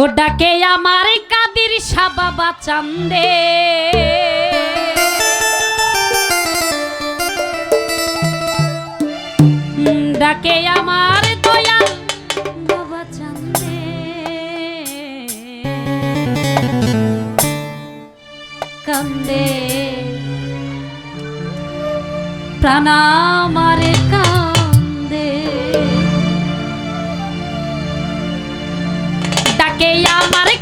ও ডাকে আমার কাদির সাবাবা চান্দে। ডাকে আমার দয়াল বাবা চান্দে। কান্দে। প্রাণা কা I'm Mari